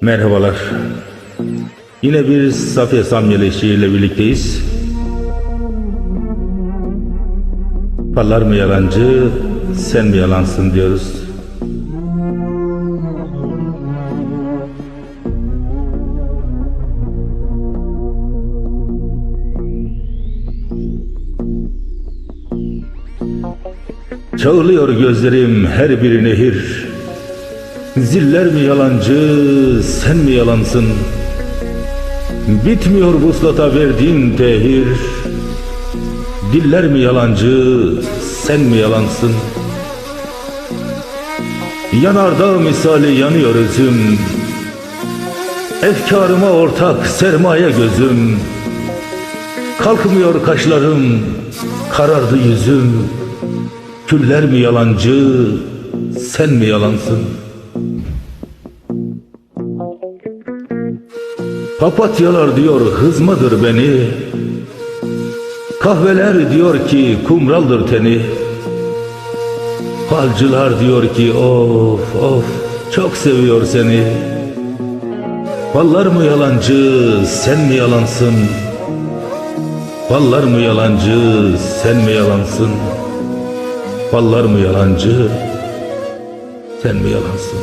Merhabalar. Yine bir Safiye Samyeli şiirle birlikteyiz. Fallar mı yalancı, sen mi yalansın diyoruz. Çağılıyor gözlerim her bir nehir. Ziller mi yalancı, sen mi yalansın? Bitmiyor vuslata verdiğin tehir. Diller mi yalancı, sen mi yalansın? Yanardağ misali yanıyor özüm. Efkarıma ortak sermaye gözüm. Kalkmıyor kaşlarım, karardı yüzüm. Küller mi yalancı, sen mi yalansın? Papatyalar diyor hızmadır beni. Kahveler diyor ki kumraldır teni. Falcılar diyor ki of of çok seviyor seni. Fallar mı yalancı, sen mi yalansın? Fallar mı yalancı, sen mi yalansın? Fallar mı yalancı, sen mi yalansın?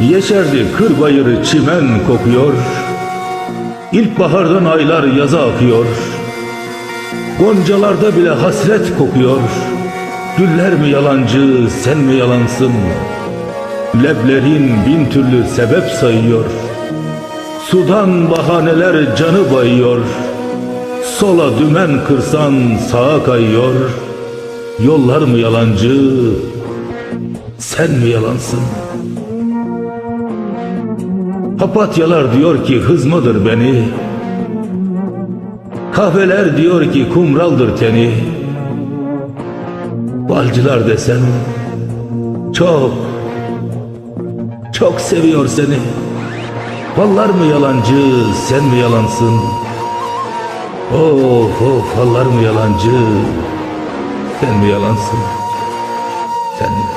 Yeşerdi kır bayırı çimen kokuyor. İlkbahardan aylar yaza akıyor. Goncalarda bile hasret kokuyor. Güller mi yalancı, sen mi yalansın? Leblerin bin türlü sebep sayıyor. Sudan bahaneler canı bayıyor. Sola dümen kırsan sağa kayıyor. Yollar mı yalancı, sen mi yalansın? Papatyalar diyor ki hızmadır beni. Kahveler diyor ki kumraldır teni. Balcılar desem çok çok seviyor seni. Fallar mı yalancı, sen mi yalansın? Of of fallar mı yalancı, sen mi yalansın? Sen mi?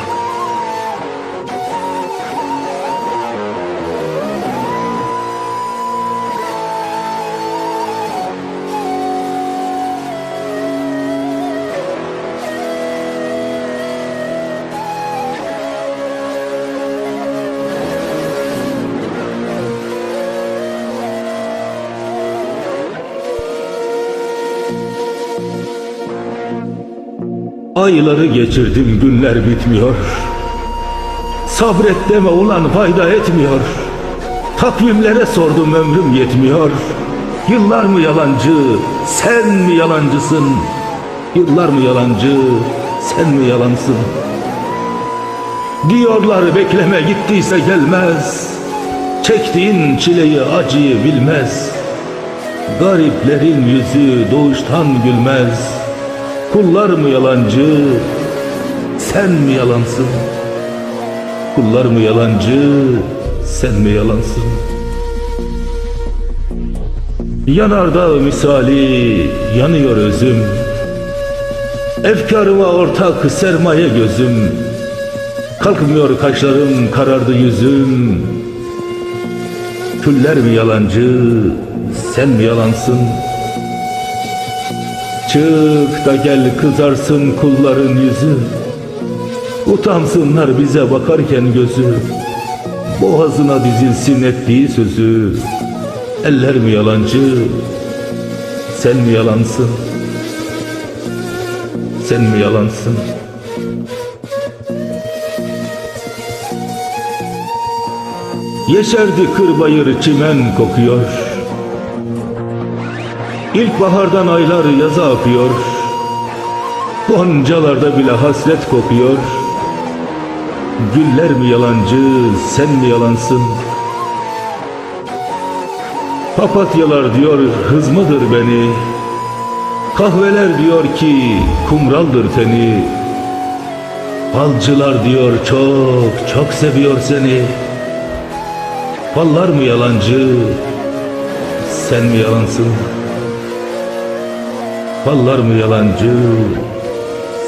Ayları geçirdim günler bitmiyor. Sabret deme ulan fayda etmiyor. Takvimlere sordum ömrüm yetmiyor. Yıllar mı yalancı, sen mi yalancısın? Yıllar mı yalancı, sen mi yalansın? Diyorlar bekleme gittiyse gelmez. Çektiğin çileyi acıyı bilmez. Gariplerin yüzü doğuştan gülmez. Kullar mı yalancı, sen mi yalansın? Kullar mı yalancı, sen mi yalansın? Yanardağ misali yanıyor özüm. Efkarıma ortak sermaye gözüm. Kalkmıyor kaşlarım, karardı yüzüm. Küller mi yalancı, sen mi yalansın? Çık da gel kızarsın kulların yüzü. Utansınlar bize bakarken gözü. Boğazına dizilsin ettiği sözü. Eller mi yalancı Sen mi yalansın? Sen mi yalansın? Yeşerdi kır bayır çimen kokuyor İlkbahardan aylar yaza akıyor. Goncalarda bile hasret kokuyor. Güller mi yalancı, sen mi yalansın? Papatyalar diyor hızmıdır beni. Kahveler diyor ki kumraldır teni. Falcılar diyor çok çok seviyor seni. Fallar mı yalancı, sen mi yalansın? Fallar mı yalancı?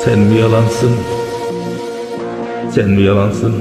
Sen mi yalansın? Sen mi yalansın?